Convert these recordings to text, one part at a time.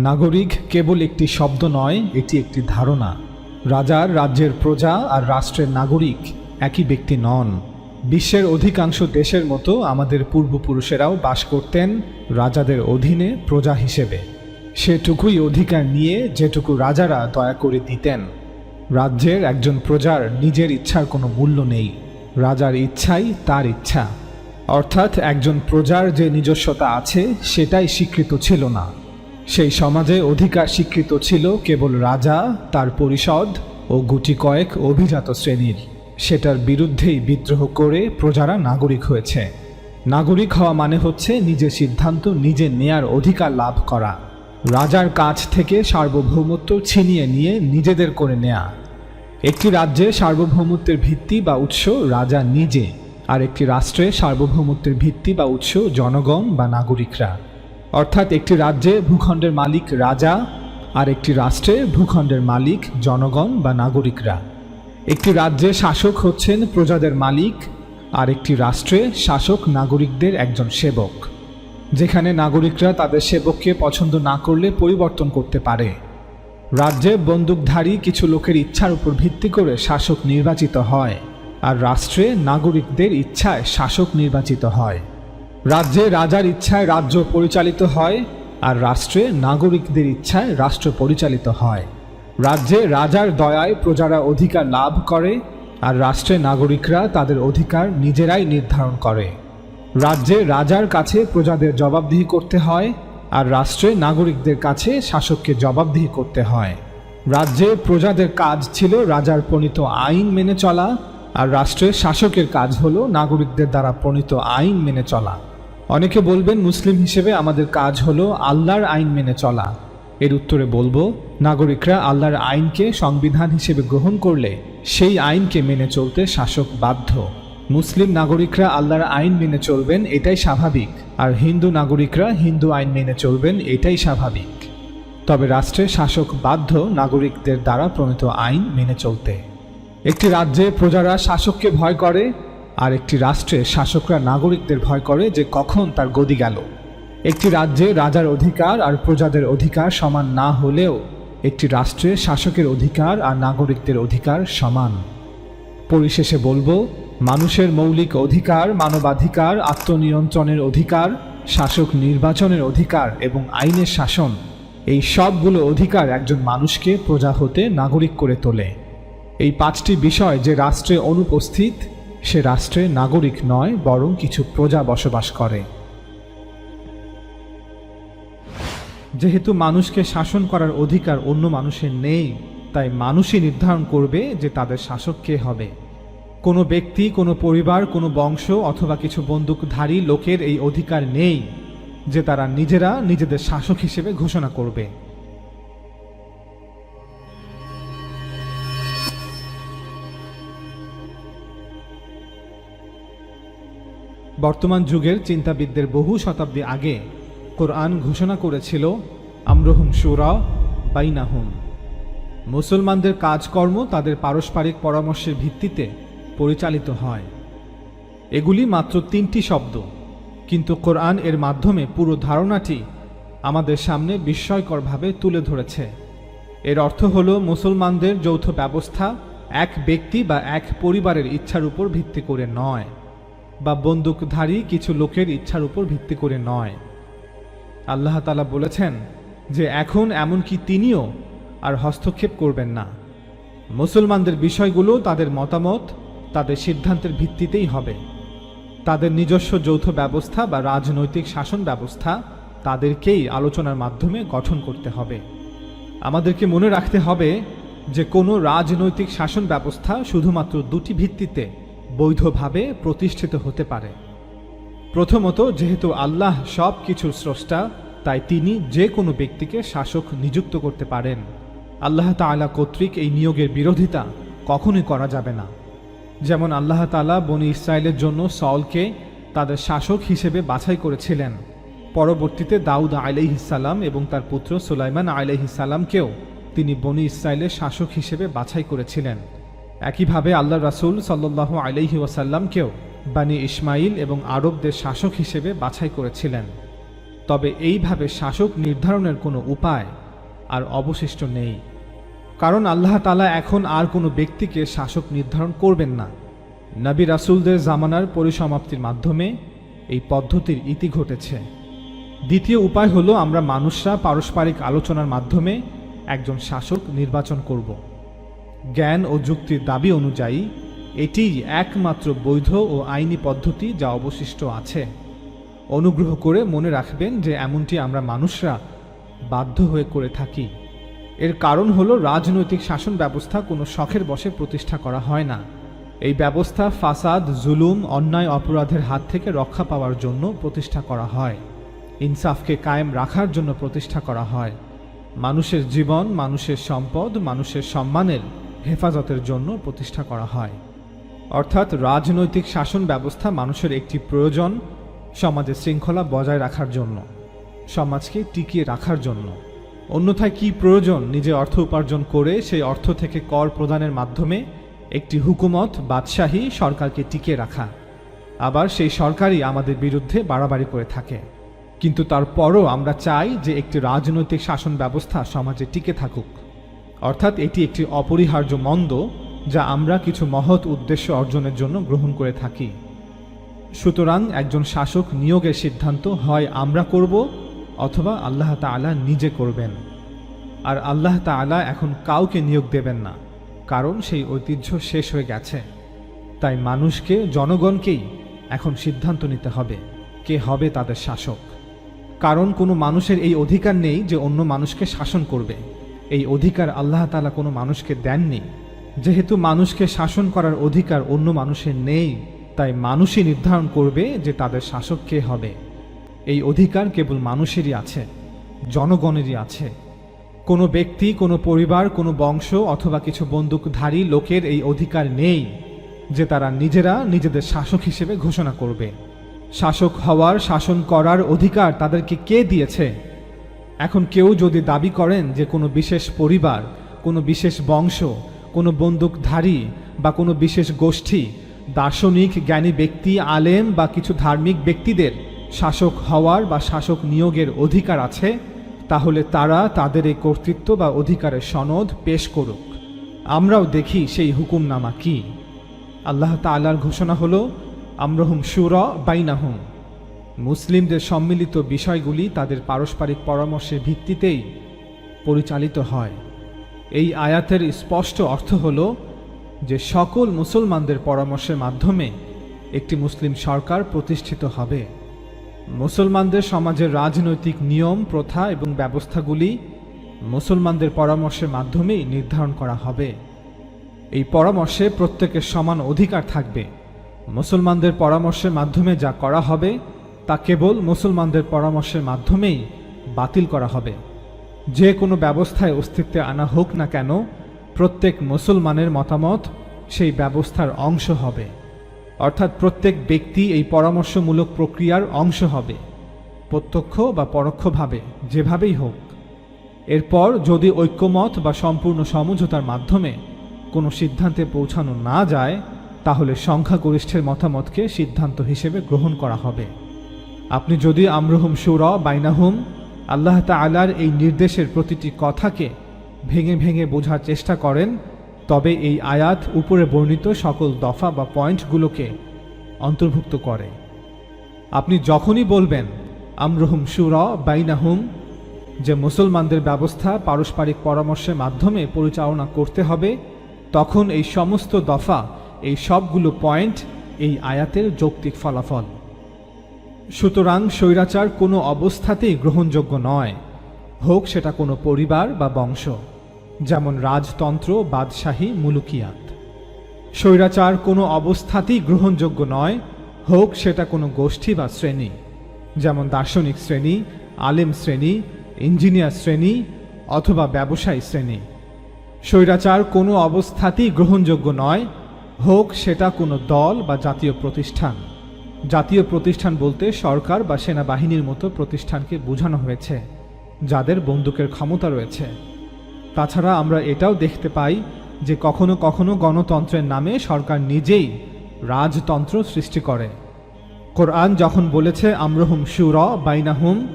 নাগরিক কেবল একটি শব্দ নয়, এটি একটি ধারণা। রাজার রাজ্যের প্রজা আর রাষ্ট্রের নাগরিক একই ব্যক্তি নন। বিশ্বের অধিকাংশ দেশের মতো আমাদের পূর্বপুরুষেরাও বাস করতেন রাজাদের অধীনে প্রজা হিসেবে। সেটুকুই অধিকার নিয়ে যেটুকু রাজারা দয়া করে দিতেন। রাজ্যের একজন প্রজার নিজের ইচ্ছার কোনো মূল্য নেই। রাজার ইচ্ছাই তার ইচ্ছা। অর্থাৎ একজন প্রজার যে নিজস্বতা আছে, সেটাই স্বীকৃত ছিল না। সেই সমাজে অধিকার স্বীকৃত ছিল কেবল রাজা, তার পরিষদ ও গুটি কয়েক অভিজাত শ্রেণির। সেটার বিরুদ্ধেই বিদ্রোহ করে প্রজারা নাগরিক হয়েছে। নাগরিক হওয়া মানে হচ্ছে নিজের সিদ্ধান্ত নিজে নেয়ার অধিকার লাভ করা। রাজার কাছ থেকে সার্বভৌমত্ব ছিনিয়ে নিয়ে নিজেদের করে নেয়া। একটি রাজ্যে সার্বভৌমত্বের ভিত্তি বা উৎস রাজা নিজে, আর একটি রাষ্ট্রে সার্বভৌমত্বের ভিত্তি বা উৎস জনগণ বা নাগরিকরা। অর্থাৎ একটি রাজ্যে ভূখণ্ডের মালিক রাজা আর একটি রাষ্ট্রে ভূখণ্ডের মালিক জনগণ বা নাগরিকরা। একটি রাজ্যে শাসক হচ্ছেন প্রজাদের মালিক আর একটি রাষ্ট্রে শাসক নাগরিকদের একজন সেবক। যেখানে নাগরিকরা তাদের সেবককে পছন্দ না করলে পরিবর্তন করতে পারে। রাজ্যে বন্দুকধারী কিছু লোকের ইচ্ছার উপর ভিত্তি করে শাসক নির্বাচিত হয় আর রাষ্ট্রে নাগরিকদের ইচ্ছায় শাসক নির্বাচিত হয়। রাজ্যে রাজার ইচ্ছায় রাজ্য পরিচালিত হয় আর রাষ্ট্রে নাগরিকদের ইচ্ছায় রাষ্ট্র পরিচালিত হয়। রাজ্যে রাজার দয়ায় প্রজারা অধিকার লাভ করে আর রাষ্ট্রে নাগরিকরা তাদের অধিকার নিজেরাই নির্ধারণ করে। রাজ্যে রাজার কাছে প্রজাদের জবাবদিহি করতে হয় আর রাষ্ট্রে নাগরিকদের কাছে শাসককে জবাবদিহি করতে হয়। রাজ্যে প্রজাদের কাজ ছিল রাজার প্রণীত আইন মেনে চলা আর রাষ্ট্রের শাসকের কাজ হলো নাগরিকদের দ্বারা প্রণীত আইন মেনে চলা। অনেকে বলবেন মুসলিম হিসেবে আমাদের কাজ হলো আল্লাহর আইন মেনে চলা। এর উত্তরে বলব, নাগরিকরা আল্লাহর আইনকে সংবিধান হিসেবে গ্রহণ করলে সেই আইনকে মেনে চলতে শাসক বাধ্য। মুসলিম নাগরিকরা আল্লাহর আইন মেনে চলবেন এটাই স্বাভাবিক, আর হিন্দু নাগরিকরা হিন্দু আইন মেনে চলবেন এটাই স্বাভাবিক। তবে রাষ্ট্রের শাসক বাধ্য নাগরিকদের দ্বারা প্রণীত আইন মেনে চলতে। একটি রাজ্যে প্রজারা শাসককে ভয় করে আর একটি রাষ্ট্রে শাসকরা নাগরিকদের ভয় করে যে কখন তার গদি গেল। একটি রাজ্যে রাজার অধিকার আর প্রজাদের অধিকার সমান না হলেও একটি রাষ্ট্রে শাসকের অধিকার আর নাগরিকদের অধিকার সমান। পরিশেষে বলব, মানুষের মৌলিক অধিকার, মানবাধিকার, আত্মনিয়ন্ত্রণের অধিকার, শাসক নির্বাচনের অধিকার এবং আইনের শাসন, এই সবগুলো অধিকার একজন মানুষকে প্রজা হতে নাগরিক করে তোলে। এই পাঁচটি বিষয় যে রাষ্ট্রে অনুপস্থিত সে রাষ্ট্রে নাগরিক নয়, বরং কিছু প্রজা বসবাস করে। যেহেতু মানুষকে শাসন করার অধিকার অন্য মানুষের নেই, তাই মানুষই নির্ধারণ করবে যে তাদের শাসক কে হবে। কোনো ব্যক্তি, কোনো পরিবার, কোনো বংশ অথবা কিছু বন্দুকধারী লোকের এই অধিকার নেই, যে তারা নিজেরা নিজেদের শাসক হিসেবে ঘোষণা করবে। বর্তমান যুগের চিন্তাবিদদের বহু শতাব্দী আগে কোরআন ঘোষণা করেছিল, আমরহুম সুরা বাইনাহুম। মুসলমানদের কাজকর্ম তাদের পারস্পরিক পরামর্শের ভিত্তিতে পরিচালিত হয়। এগুলি মাত্র তিনটি শব্দ, কিন্তু কোরআন এর মাধ্যমে পুরো ধারণাটি আমাদের সামনে বিস্ময়করভাবে তুলে ধরেছে। এর অর্থ হল, মুসলমানদের যৌথ ব্যবস্থা এক ব্যক্তি বা এক পরিবারের ইচ্ছার উপর ভিত্তি করে নয়। বা বন্দুকধারী কিছু লোকের ইচ্ছার উপর ভিত্তি করে নয়। আল্লাহ তালা বলেছেন যে এখন এমনকি তিনিও আর হস্তক্ষেপ করবেন না। মুসলমানদের বিষয়গুলো তাদের মতামত, তাদের সিদ্ধান্তের ভিত্তিতেই হবে। তাদের নিজস্ব যৌথ ব্যবস্থা বা রাজনৈতিক শাসন ব্যবস্থা তাদেরকেই আলোচনার মাধ্যমে গঠন করতে হবে। আমাদেরকে মনে রাখতে হবে যে কোনো রাজনৈতিক শাসন ব্যবস্থা শুধুমাত্র দুটি ভিত্তিতে বৈধভাবে প্রতিষ্ঠিত হতে পারে। প্রথমত, যেহেতু আল্লাহ সব কিছুর স্রষ্টা, তাই তিনি যে কোনো ব্যক্তিকে শাসক নিযুক্ত করতে পারেন। আল্লাহ তাআলা কর্তৃক এই নিয়োগের বিরোধিতা কখনোই করা যাবে না। যেমন আল্লাহ তাআলা বনি ইসরায়েলের জন্য সলকে তাদের শাসক হিসেবে বাছাই করেছিলেন। পরবর্তীতে দাউদ আলাইহিসাল্লাম এবং তার পুত্র সুলাইমান আলাইহিসাল্লামকেও তিনি বনি ইসরায়েলের শাসক হিসেবে বাছাই করেছিলেন। একইভাবে আল্লাহ রাসূল সাল্লাহ আলাইহি ওয়াসাল্লামকেও বানি ইসমাইল এবং আরবদের শাসক হিসেবে বাছাই করেছিলেন। তবে এইভাবে শাসক নির্ধারণের কোনো উপায় আর অবশিষ্ট নেই। কারণ আল্লাহ তালা এখন আর কোনো ব্যক্তিকে শাসক নির্ধারণ করবেন না। নবী রাসুলদের জামানার পরিসমাপ্তির মাধ্যমে এই পদ্ধতির ইতি ঘটেছে। দ্বিতীয় উপায় হলো আমরা মানুষরা পারস্পরিক আলোচনার মাধ্যমে একজন শাসক নির্বাচন করব। জ্ঞান ও যুক্তির দাবি অনুযায়ী এটিই একমাত্র বৈধ ও আইনি পদ্ধতি যা অবশিষ্ট আছে। অনুগ্রহ করে মনে রাখবেন যে এমনটি আমরা মানুষরা বাধ্য হয়ে করে থাকি। এর কারণ হলো রাজনৈতিক শাসন ব্যবস্থা কোনো শখের বশে প্রতিষ্ঠা করা হয় না। এই ব্যবস্থা ফাসাদ, জুলুম, অন্যায় অপরাধের হাত থেকে রক্ষা পাওয়ার জন্য প্রতিষ্ঠা করা হয়। ইনসাফকে কায়েম রাখার জন্য প্রতিষ্ঠা করা হয়। মানুষের জীবন, মানুষের সম্পদ, মানুষের সম্মানের হেফাজতের জন্য প্রতিষ্ঠা করা হয়। অর্থাৎ রাজনৈতিক শাসন ব্যবস্থা মানুষের একটি প্রয়োজন সমাজে শৃঙ্খলা বজায় রাখার জন্য, সমাজকে টিকিয়ে রাখার জন্য। অন্যথায় কি প্রয়োজন নিজে অর্থ উপার্জন করে সেই অর্থ থেকে কর প্রদানের মাধ্যমে একটি হুকুমত বাদশাহী সরকারকে টিকিয়ে রাখা। আবার সেই সরকারই আমাদের বিরুদ্ধে বাড়াবাড়ি করে থাকে। কিন্তু তারপরও আমরা চাই যে একটি রাজনৈতিক শাসন ব্যবস্থা সমাজে টিকে থাকুক। অর্থাৎ এটি একটি অপরিহার্য মন্দ যা আমরা কিছু মহৎ উদ্দেশ্য অর্জনের জন্য গ্রহণ করে থাকি। সুতরাং একজন শাসক নিয়োগের সিদ্ধান্ত হয় আমরা করব অথবা আল্লাহ তাআলা নিজে করবেন। আর আল্লাহ তাআলা এখন কাউকে নিয়োগ দেবেন না, কারণ সেই ঐতিহ্য শেষ হয়ে গেছে। তাই মানুষকে, জনগণকেই এখন সিদ্ধান্ত নিতে হবে, কে হবে তাদের শাসক। কারণ কোনো মানুষের এই অধিকার নেই যে অন্য মানুষকে শাসন করবে। এই অধিকার আল্লাহ তাআলা কোনো মানুষকে দেননি। যেহেতু মানুষকে শাসন করার অধিকার অন্য মানুষের নেই, তাই মানুষই নির্ধারণ করবে যে তাদের শাসক কে হবে। এই অধিকার কেবল মানুষেরই আছে, জনগণেরই আছে। কোনো ব্যক্তি, কোনো পরিবার, কোনো বংশ অথবা কিছু বন্দুকধারী লোকের এই অধিকার নেই, যে তারা নিজেরা নিজেদের শাসক হিসেবে ঘোষণা করবে। শাসক হওয়ার, শাসন করার অধিকার তাদেরকে কে দিয়েছে? এখন কেউ যদি দাবি করেন যে কোনো বিশেষ পরিবার, কোনো বিশেষ বংশ, কোনো বন্দুকধারী বা কোনো বিশেষ গোষ্ঠী, দার্শনিক, জ্ঞানী ব্যক্তি, আলেম বা কিছু ধার্মিক ব্যক্তিদের শাসক হওয়ার বা শাসক নিয়োগের অধিকার আছে, তাহলে তারা তাদের এই কর্তৃত্ব বা অধিকারের সনদ পেশ করুক। আমরাও দেখি সেই হুকুমনামা কি। আল্লাহ তাআলার ঘোষণা হলো, আমরহুম সুর বাইনাহুম। মুসলিমদের সম্মিলিত বিষয়গুলি তাদের পারস্পরিক পরামর্শের ভিত্তিতেই পরিচালিত হয়। এই আয়াতের স্পষ্ট অর্থ হল যে সকল মুসলমানদের পরামর্শের মাধ্যমে একটি মুসলিম সরকার প্রতিষ্ঠিত হবে। মুসলমানদের সমাজের রাজনৈতিক নিয়ম, প্রথা এবং ব্যবস্থাগুলি মুসলমানদের পরামর্শের মাধ্যমেই নির্ধারণ করা হবে। এই পরামর্শে প্রত্যেকের সমান অধিকার থাকবে। মুসলমানদের পরামর্শের মাধ্যমে যা করা হবে তা কেবল মুসলমানদের পরামর্শের মাধ্যমেই বাতিল করা হবে। যে কোনো ব্যবস্থায় অস্তিত্বে আনা হোক না কেন, প্রত্যেক মুসলমানের মতামত সেই ব্যবস্থার অংশ হবে। অর্থাৎ প্রত্যেক ব্যক্তি এই পরামর্শমূলক প্রক্রিয়ার অংশ হবে, প্রত্যক্ষ বা পরোক্ষভাবে, যেভাবেই হোক। এরপর যদি ঐক্যমত বা সম্পূর্ণ সমঝোতার মাধ্যমে কোনো সিদ্ধান্তে পৌঁছানো না যায়, তাহলে সংখ্যাগরিষ্ঠের মতামতকে সিদ্ধান্ত হিসেবে গ্রহণ করা হবে। আপনি যদি আমরহুম সুর বাইনাহুম, আল্লাহ তাআলার এই নির্দেশের প্রতিটি কথাকে ভেঙে ভেঙে বোঝার চেষ্টা করেন, তবে এই আয়াত উপরে বর্ণিত সকল দফা বা পয়েন্টগুলোকে অন্তর্ভুক্ত করে। আপনি যখনই বলবেন, আমরহুম সুর বাইনাহুম, যে মুসলমানদের ব্যবস্থা পারস্পরিক পরামর্শের মাধ্যমে পরিচালনা করতে হবে, তখন এই সমস্ত দফা, এই সবগুলো পয়েন্ট এই আয়াতের যৌক্তিক ফলাফল। সুতরাং স্বৈরাচার কোনো অবস্থাতেই গ্রহণযোগ্য নয়। হোক সেটা কোনো পরিবার বা বংশ, যেমন রাজতন্ত্র, বাদশাহী, মুলুকিয়াত। স্বৈরাচার কোনো অবস্থাতেই গ্রহণযোগ্য নয়, হোক সেটা কোনো গোষ্ঠী বা শ্রেণি, যেমন দার্শনিক শ্রেণি, আলেম শ্রেণি, ইঞ্জিনিয়ার শ্রেণি অথবা ব্যবসায়ী শ্রেণি। স্বৈরাচার কোনো অবস্থাতেই গ্রহণযোগ্য নয়, হোক সেটা কোনো দল বা জাতীয় প্রতিষ্ঠান। জাতীয় প্রতিষ্ঠান বলতে সরকার বা সেনাবাহিনীর মতো প্রতিষ্ঠানকে বোঝানো হয়েছে, যাদের বন্দুকের ক্ষমতা রয়েছে। তাছাড়া আমরা এটাও দেখতে পাই যে কখনো কখনো গণতন্ত্রের নামে সরকার নিজেই রাজতন্ত্র সৃষ্টি করে। কোরআন যখন বলেছে, আমরহুম সুর বাইনাহুম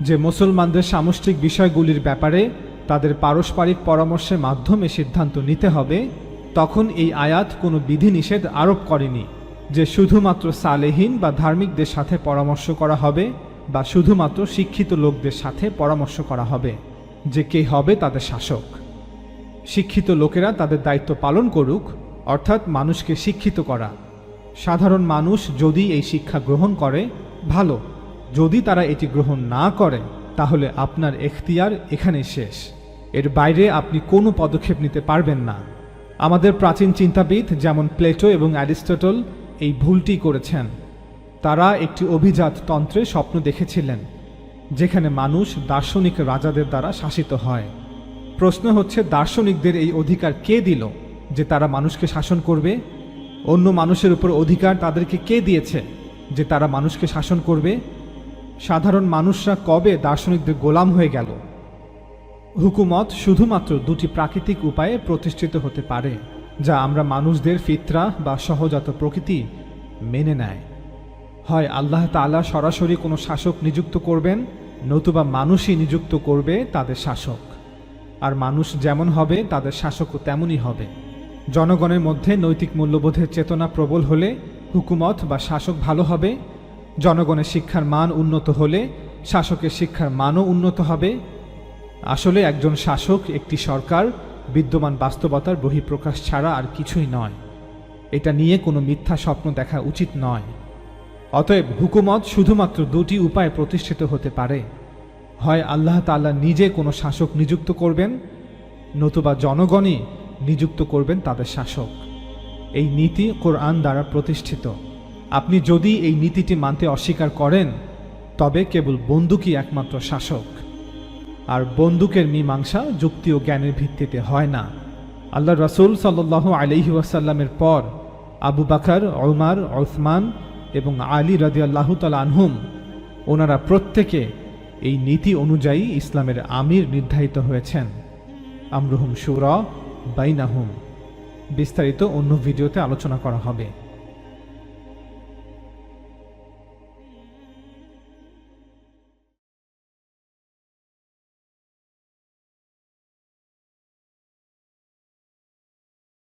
যে মুসলমানদের সামষ্টিক বিষয়গুলির ব্যাপারে তাদের পারস্পরিক পরামর্শের মাধ্যমে সিদ্ধান্ত নিতে হবে, তখন এই আয়াত কোনো বিধিনিষেধ আরোপ করেনি। যে শুধুমাত্র সালেহীন বা ধার্মিকদের সাথে পরামর্শ করা হবে বা শুধুমাত্র শিক্ষিত লোকদের সাথে পরামর্শ করা হবে, যে কে হবে তাদের শাসক। শিক্ষিত লোকেরা তাদের দায়িত্ব পালন করুক, অর্থাৎ মানুষকে শিক্ষিত করা। সাধারণ মানুষ যদি এই শিক্ষা গ্রহণ করে, ভালো। যদি তারা এটি গ্রহণ না করে, তাহলে আপনার এখতিয়ার এখানেই শেষ। এর বাইরে আপনি কোনো পদক্ষেপ নিতে পারবেন না। আমাদের প্রাচীন চিন্তাবিদ যেমন প্লেটো এবং অ্যারিস্টটল এই ভুলটি করেছেন। তারা একটি অভিজাত তন্ত্রে স্বপ্ন দেখেছিলেন, যেখানে মানুষ দার্শনিক রাজাদের দ্বারা শাসিত হয়। প্রশ্ন হচ্ছে, দার্শনিকদের এই অধিকার কে দিল, যে তারা মানুষকে শাসন করবে? অন্য মানুষের উপর অধিকার তাদেরকে কে দিয়েছে, যে তারা মানুষকে শাসন করবে? সাধারণ মানুষরা কবে দার্শনিকদের গোলাম হয়ে গেল? হুকুমত শুধুমাত্র দুটি প্রাকৃতিক উপায়ে প্রতিষ্ঠিত হতে পারে। যা আমরা মানুষদের ফিতরা বা সহজাত প্রকৃতি মেনে নেয়। হয় আল্লাহ তাআলা সরাসরি কোনো শাসক নিযুক্ত করবেন, নতুবা মানুষই নিযুক্ত করবে তাদের শাসক। আর মানুষ যেমন হবে, তাদের শাসকও তেমনই হবে। জনগণের মধ্যে নৈতিক মূল্যবোধের চেতনা প্রবল হলে হুকুমত বা শাসক ভালো হবে। জনগণের শিক্ষার মান উন্নত হলে শাসকের শিক্ষার মানও উন্নত হবে। আসলে একজন শাসক একটি সরকার বিদ্যমান বাস্তবতার বহিঃপ্রকাশ ছাড়া আর কিছুই নয়। এটা নিয়ে কোনো মিথ্যা স্বপ্ন দেখা উচিত নয়। অতএব হুকুমত শুধুমাত্র দুটি উপায়ে প্রতিষ্ঠিত হতে পারে। হয় আল্লাহ তাআলা নিজে কোনো শাসক নিযুক্ত করবেন, নতুবা জনগণই নিযুক্ত করবেন তাদের শাসক। এই নীতি কোরআন দ্বারা প্রতিষ্ঠিত। আপনি যদি এই নীতিটি মানতে অস্বীকার করেন, তবে কেবল বন্দুকই একমাত্র শাসক। আর বন্দুকের মীমাংসা যুক্তি ও জ্ঞানের ভিত্তিতে হয় না। আল্লাহ রসুল সাল্লাহ আলহি ওয়াসাল্লামের পর আবু বাকর ওমার ওসমান এবং আলী রাজিয়াল্লাহ তাল আনহুম ওনারা প্রত্যেকে এই নীতি অনুযায়ী ইসলামের আমির নির্ধারিত হয়েছেন। আমরুহুম সুর বাইনাহুম। বিস্তারিত অন্য ভিডিওতে আলোচনা করা হবে।